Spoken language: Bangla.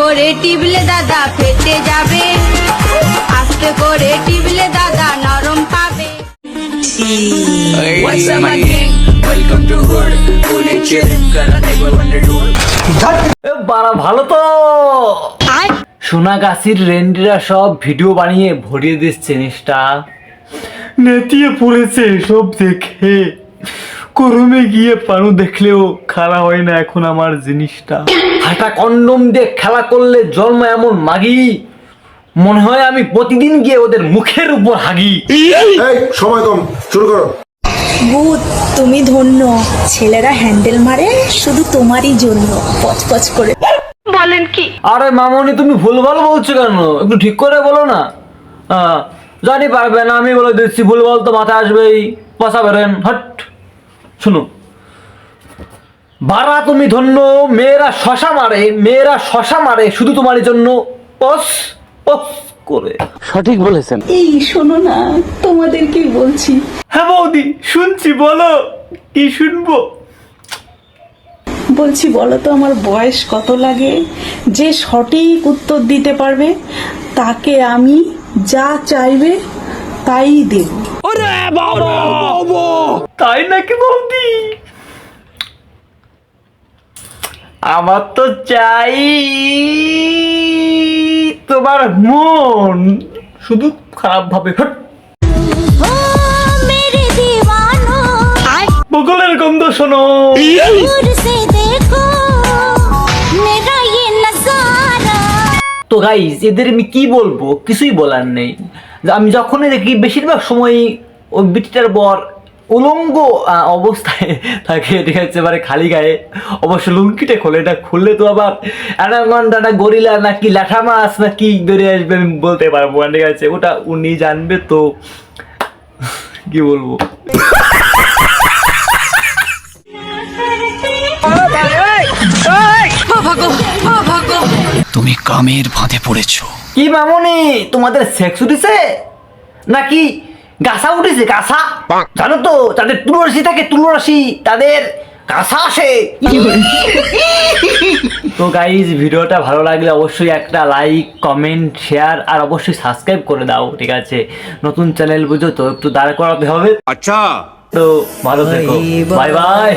করে টিপলে দাদা ফেটে যাবে। আস্তে করে টিপলে দাদা নরম পাবে। বাড়া ভালো তো। সোনাগাছির রেন্ডিরা সব ভিডিও বানিয়ে ভরিয়ে দিচ্ছে জিনিসটা। নেতিয়ে পড়েছে সব দেখে। করমে গিয়ে পানু দেখলেও খারাপ হয় না এখন আমার জিনিসটা। হাঁটা কন্ডম দিয়ে খেলা করলে জন্ম এমন মাগি। মনে হয় আমি প্রতিদিন গিয়ে ওদের মুখের উপর হাগি। সময় কম শুরু করো। বুধ তুমি ধন্য। ছেলেরা হ্যান্ডেল মারে শুধু তোমারই জন্য। পচপচ করে। বলেন কি? আরে মামনি তুমি ভুলভাল বলছো কেন? একটু ঠিক করে বলো না। জানি পারবে না আমি বলে দিচ্ছি ভুল বল তো মাথায় আসবেই। পচা বেরেন হট। শুনো বারা তুমি ধন্য মেয়েরা শশা মারে মেয়েরা শশা মারে শুধু তোমার জন্য অস পস করে। সঠিক বলেছেন। এই শোনো না তোমাদেরকে বলছি। হ্যাঁ বৌদি শুনছি বলো কি শুনব? বলছি বলো তো আমার বয়স কত লাগে? যে সঠিক উত্তর দিতে পারবে তাকে আমি যা চাইবে তাই দেব। তাই নাকি বৌদি? আমার তো চাই তোমার মন। শুধু খারাপ ভাবে বগলের গন্ধ শোনো। তো গাইজ এদের আমি কি বলব? কিছুই বলার নেই। আমি যখনই দেখি বেশিরভাগ সময় ওই বিটিটার বর উলঙ্গ অবস্থায় থাকে। ঠিক আছে এবারে খালি গায়ে। অবশ্য লুঙ্কিটা খোলে এটা খুললে তো আবার অ্যানাকন্ডা না গরিলা নাকি লাঠা মাছ না কি বেরিয়ে আসবে আমি বলতে পারব না ঠিক আছে? ওটা উনি জানবে তো। কি বলব? তুমি কামের ফাঁদে পড়েছো। কি মামনি তোমাদের সেক্স উঠেছে? নাকি গাছা উঠেছে গাছা। জানো তো তাদের তুলসী থাকে তুলসী তাদের গাছা আসে। তো গাইজ ভিডিওটা ভালো লাগলে অবশ্যই একটা লাইক কমেন্ট শেয়ার আর অবশ্যই সাবস্ক্রাইব করে দাও ঠিক আছে? নতুন চ্যানেল বুঝো তো একটু দাঁড় করাতে হবে। আচ্ছা। তো ভালো থেকো। Bye bye